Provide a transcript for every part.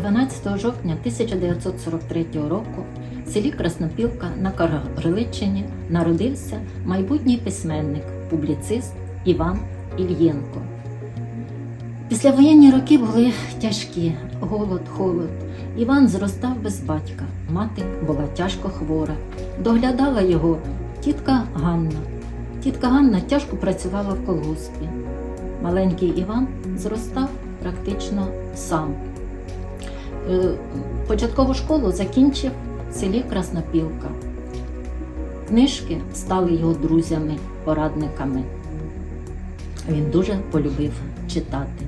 12 жовтня 1943 року в селі Краснопілка на Кареличині народився майбутній письменник, публіцист Іван Ільєнко. Післявоєнні роки були тяжкі, голод, холод. Іван зростав без батька. Мати була тяжко хвора. Доглядала його тітка Ганна. Тітка Ганна тяжко працювала в колгоспі. Маленький Іван зростав практично сам. Е, Початкову школу закінчив в селі Краснопілка. Книжки стали його друзями, порадниками. Він дуже полюбив читати.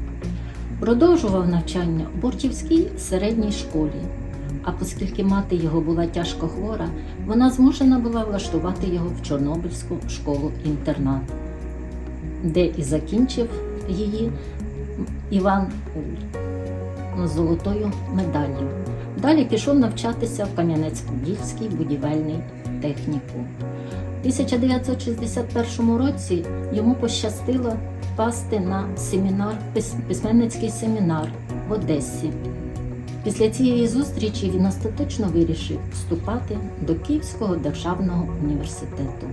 Продовжував навчання в Буртівській середній школі. А оскільки мати його була тяжко хвора, вона змушена була влаштувати його в Чорнобильську школу-інтернат, де і закінчив її Іван з золотою медаллю. Далі пішов навчатися в Кам'янець-Подільський будівельний технікум. У 1961 році йому пощастило впасти на семінар, письменницький семінар в Одесі. Після цієї зустрічі він остаточно вирішив вступати до Київського державного університету.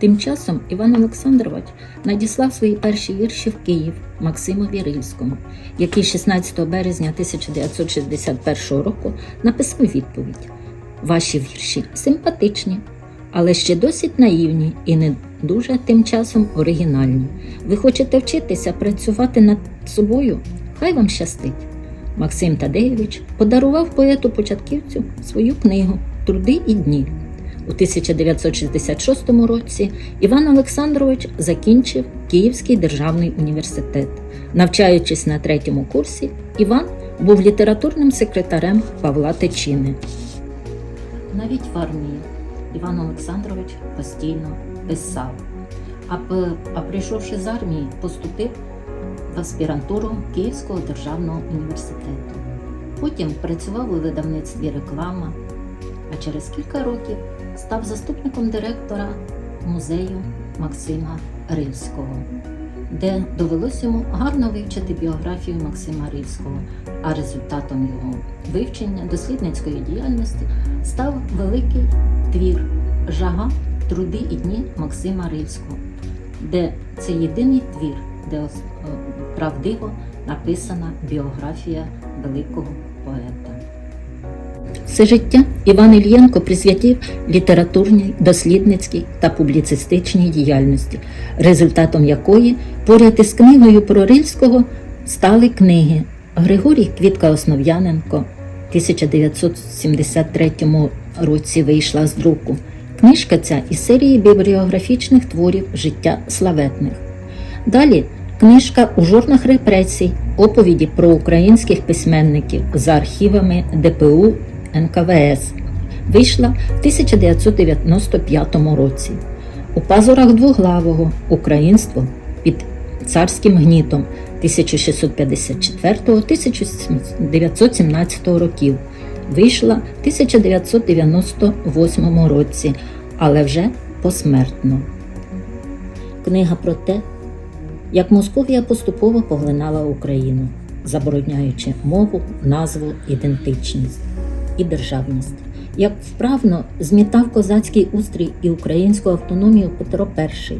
Тим часом Іван Олександрович надіслав свої перші вірші в Київ Максимові Рильському, який 16 березня 1961 року написав відповідь: Ваші вірші симпатичні, але ще досить наївні і не дуже тим часом оригінальні. Ви хочете вчитися працювати над собою? Хай вам щастить. Максим Тадеєвич подарував поету-початківцю свою книгу Труди і дні. У 1966 році Іван Олександрович закінчив Київський державний університет. Навчаючись на третьому курсі, Іван був літературним секретарем Павла Тичини. Навіть в армії Іван Олександрович постійно писав. А, а прийшовши з армії, поступив в аспірантуру Київського державного університету. Потім працював у видавництві реклама, а через кілька років став заступником директора музею Максима Рильського, де довелось йому гарно вивчити біографію Максима Рильського, а результатом його вивчення дослідницької діяльності став великий твір Жага, труди і дні Максима Рильського, де це єдиний твір, де е, правдиво написана біографія великого поета. Все життя Іван Ільєнко присвятив літературній, дослідницькій та публіцистичній діяльності, результатом якої поряд із книгою про Рильського стали книги Григорій Квітка Основ'яненко 1973 році вийшла з друку. Книжка ця із серії бібліографічних творів життя славетних. Далі книжка у журнах репресій, оповіді про українських письменників за архівами ДПУ НКВС. Вийшла в 1995 році. У пазурах двоглавого Українство під царським гнітом 1654-1917 років. Вийшла в 1998 році, але вже посмертно. Книга про те, як Московія поступово поглинала Україну, забороняючи мову, назву, ідентичність і державність. Як вправно змітав козацький устрій і українську автономію Петро І,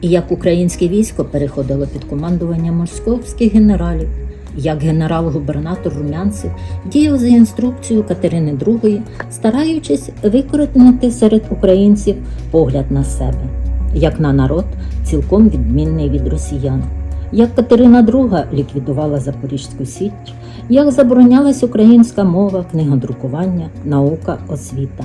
і як українське військо переходило під командування московських генералів, як генерал-губернатор Румянцев діяв за інструкцією Катерини II, стараючись викоротнити серед українців погляд на себе, як на народ, цілком відмінний від росіян. Як Катерина II ліквідувала Запорізьку Січ, як заборонялась українська мова, книгодрукування, наука, освіта.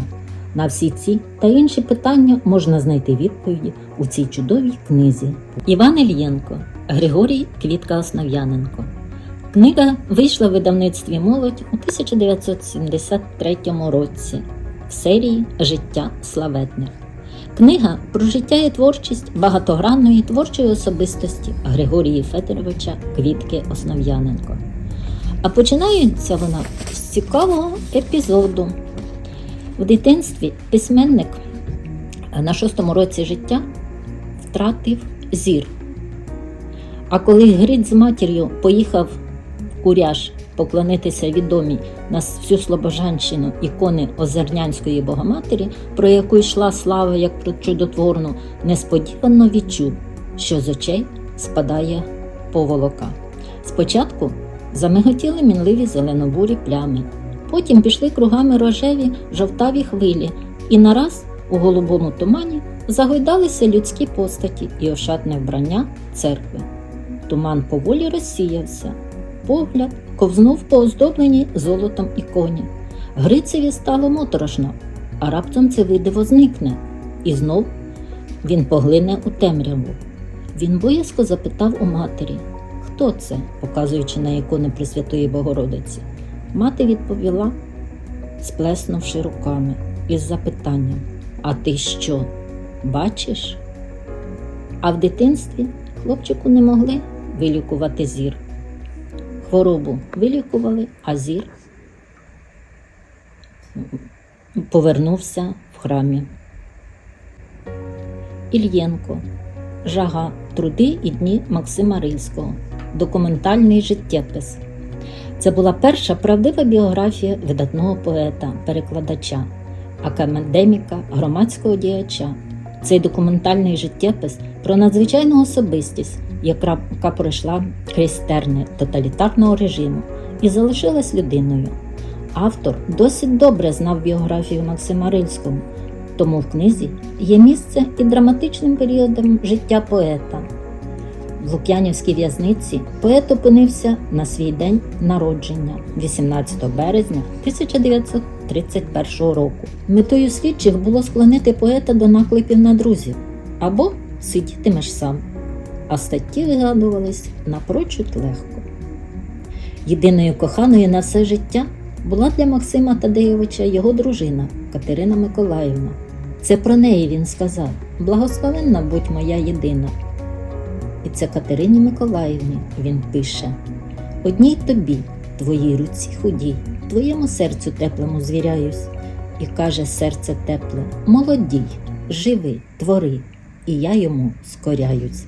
На всі ці та інші питання можна знайти відповіді у цій чудовій книзі. Іван Ільєнко, Григорій Квітка Основ'яненко. Книга вийшла в видавництві молодь у 1973 році в серії Життя славетних. Книга про життя і творчість багатогранної творчої особистості Григорія Федоровича Квітки Основ'яненко. А починається вона з цікавого епізоду. В дитинстві письменник на шостому році життя втратив зір. А коли Гриць з матір'ю поїхав в Куряж поклонитися відомій на всю Слобожанщину ікони Озернянської Богоматері, про яку йшла слава як про чудотворну, несподівано відчув, що з очей спадає поволока. Спочатку замиготіли мінливі зеленобурі плями, потім пішли кругами рожеві жовтаві хвилі, і нараз у голубому тумані загойдалися людські постаті і ошатне вбрання церкви. Туман поволі розсіявся, погляд ковзнув по оздобленій золотом іконі. Грицеві стало моторошно, а раптом це видиво зникне, і знов він поглине у темряву. Він боязко запитав у матері, хто це, показуючи на ікони Пресвятої Богородиці. Мати відповіла, сплеснувши руками, із запитанням: А ти що, бачиш? А в дитинстві хлопчику не могли вилікувати зір. Хворобу вилікували, а зір повернувся в храмі. Ільєнко. Жага. Труди і дні Максима Рильського. Документальний життєпис. Це була перша правдива біографія видатного поета, перекладача, академіка, громадського діяча. Цей документальний життєпис про надзвичайну особистість, яка пройшла крізь терни тоталітарного режиму і залишилась людиною. Автор досить добре знав біографію Максима Рильського, тому в книзі є місце і драматичним періодом життя поета. В Лук'янівській в'язниці поет опинився на свій день народження 18 березня 1931 року. Метою слідчих було склонити поета до наклепів на друзів або сидітимеш сам, а статті вигадувались напрочуд легко. Єдиною коханою на все життя була для Максима Тадеєвича його дружина Катерина Миколаївна. Це про неї він сказав: Благословенна будь моя єдина. І це Катерині Миколаївні він пише: Одній тобі, твоїй руці худій, твоєму серцю теплому звіряюсь, і каже серце тепле: Молодій, живи, твори, і я йому скоряюсь.